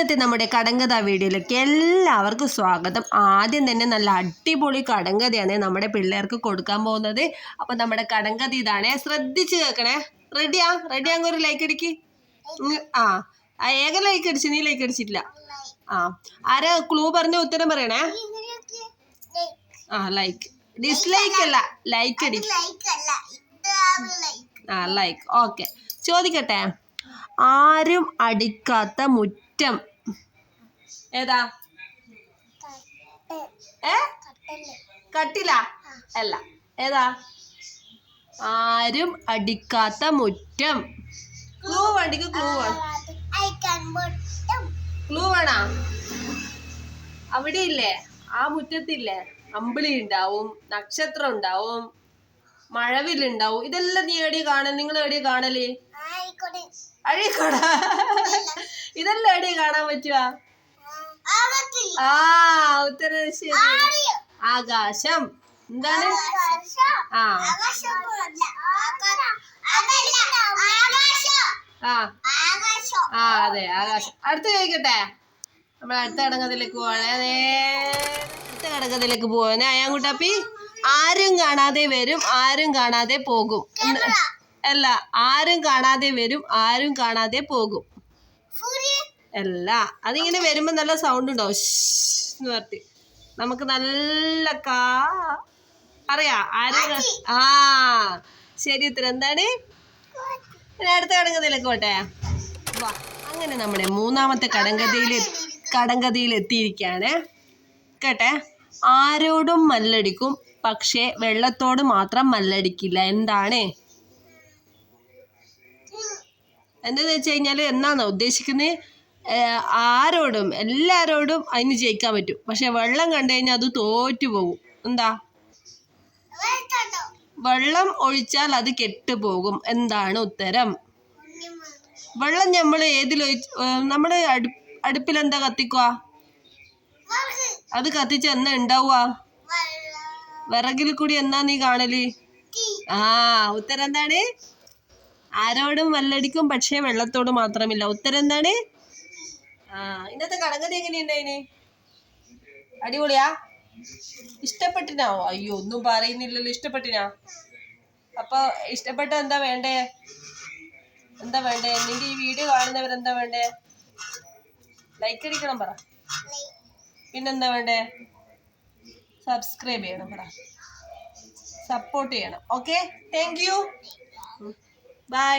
ഇന്നത്തെ നമ്മുടെ കടങ്കഥ വീഡിയോയിലേക്ക് എല്ലാവർക്കും സ്വാഗതം. ആദ്യം തന്നെ നല്ല അടിപൊളി കടങ്കഥയാണ് നമ്മുടെ പിള്ളേർക്ക് കൊടുക്കാൻ പോകുന്നത്. അപ്പം നമ്മുടെ കടങ്കഥ ഇതാണ്. ശ്രദ്ധിച്ച് കേൾക്കണേ. റെഡിയാ റെഡിയാങ്ക് ഒരു ലൈക്ക് അടിക്ക്. ആ. ആ, ഏക ലൈക്ക് അടിച്ചു നീ ലൈക്ക് അടിച്ചിട്ടില്ല. ആ. ആരാ ക്ലൂ പറഞ്ഞ ഉത്തരം പറയണേ? ആ ലൈക്ക് ഡിസ്ലൈക്ക് അല്ല ലൈക്ക് അടി. ആ ലൈക്ക് ഓക്കെ ചോദിക്കട്ടെ. ആരും അടിക്കാത്ത മുറ്റം ഏതാ? ഏ? കട്ടില? അല്ല. ഏതാ? ആരും അടിക്കാത്ത മുറ്റം. ക്ലൂ വേണ്ടിക്ക് ക്ലൂ ക്ലൂ വേണോ? അവിടെ ഇല്ലേ ആ മുറ്റത്തില്ലേ? അമ്പിളി ഉണ്ടാവും നക്ഷത്രം ഉണ്ടാവും മഴവിലുണ്ടാവും ഇതെല്ലാം നീ എവിടെ കാണൽ നിങ്ങൾ എവിടെ കാണൽ? അഴീക്കോട. ഇതെല്ലാം എവിടെ കാണാൻ പറ്റുക? ആ ഉത്തരം ശരി. ആകാശം. എന്താണ്? ആ. ആ. ആ അതെ ആകാശം. അടുത്ത ചോദിക്കട്ടെ? നമ്മൾ അടുത്ത ഘടകത്തിലേക്ക് പോവാണേ. അടുത്ത ഘടകത്തിലേക്ക് പോവാനേ അയാൻകുട്ടാപ്പി ആരും കാണാതെ വരും ആരും കാണാതെ പോകും. അല്ല ആരും കാണാതെ വരും ആരും കാണാതെ പോകും. അല്ല അതിങ്ങനെ വരുമ്പോ നല്ല സൗണ്ട് ഉണ്ടാവും എന്ന് പറഞ്ഞിട്ട്. നമുക്ക് നല്ല കാ അറിയാ? ആരും? ആ ശരി ഉത്തരം. എന്താണ്? അടുത്ത കടങ്കഥയിലേക്ക് പോട്ടെ. വാ അങ്ങനെ നമ്മുടെ മൂന്നാമത്തെ കടങ്കഥയിൽ കടങ്കഥയിൽ എത്തിയിരിക്കുകയാണ്. കേട്ടെ? ആരോടും മല്ലടിക്കും പക്ഷേ വെള്ളത്തോട് മാത്രം മല്ലടിക്കില്ല. എന്താണ്? എന്താന്ന് വെച്ച് കഴിഞ്ഞാൽ എന്നാണോ ഉദ്ദേശിക്കുന്നത് ആരോടും എല്ലാരോടും അതിന് ജയിക്കാൻ പറ്റും. പക്ഷെ വെള്ളം കണ്ടു കഴിഞ്ഞാൽ അത് തോറ്റു പോകും. എന്താ? വെള്ളം ഒഴിച്ചാൽ അത് കെട്ടുപോകും എന്താണ് ഉത്തരം? വെള്ളം നമ്മൾ ഏതിൽ നമ്മൾ അടുപ്പ് അടുപ്പിൽ എന്താ കത്തിക്കുക അത് കത്തിച്ച് എന്നാ ഉണ്ടാവുക വിറകിൽ കൂടി എന്നാ നീ കാണൽ? ആ ഉത്തരം എന്താണ്? ആരോടും വെള്ളടിക്കും പക്ഷേ വെള്ളത്തോട് മാത്രമില്ല. ഉത്തരം എന്താണ്? ആ ഇന്നത്തെ കടങ്കഥ എങ്ങനെയുണ്ടായിന് അടിപൊളിയാ? ഇഷ്ടപ്പെട്ടിനോ? അയ്യോ ഒന്നും പറയുന്നില്ലല്ലോ ഇഷ്ടപ്പെട്ടിനാ? അപ്പൊ ഇഷ്ടപ്പെട്ട എന്താ വേണ്ടേ? എന്താ വേണ്ടേ? നിന്റെ ഈ വീഡിയോ കാണുന്നവരെന്താ വേണ്ടേ? ലൈക്ക് അടിക്കണം പറ. പിന്നെന്താ വേണ്ടേ? സബ്സ്ക്രൈബ് ചെയ്യണം പറ. സപ്പോർട്ട് ചെയ്യണം. Okay thank you by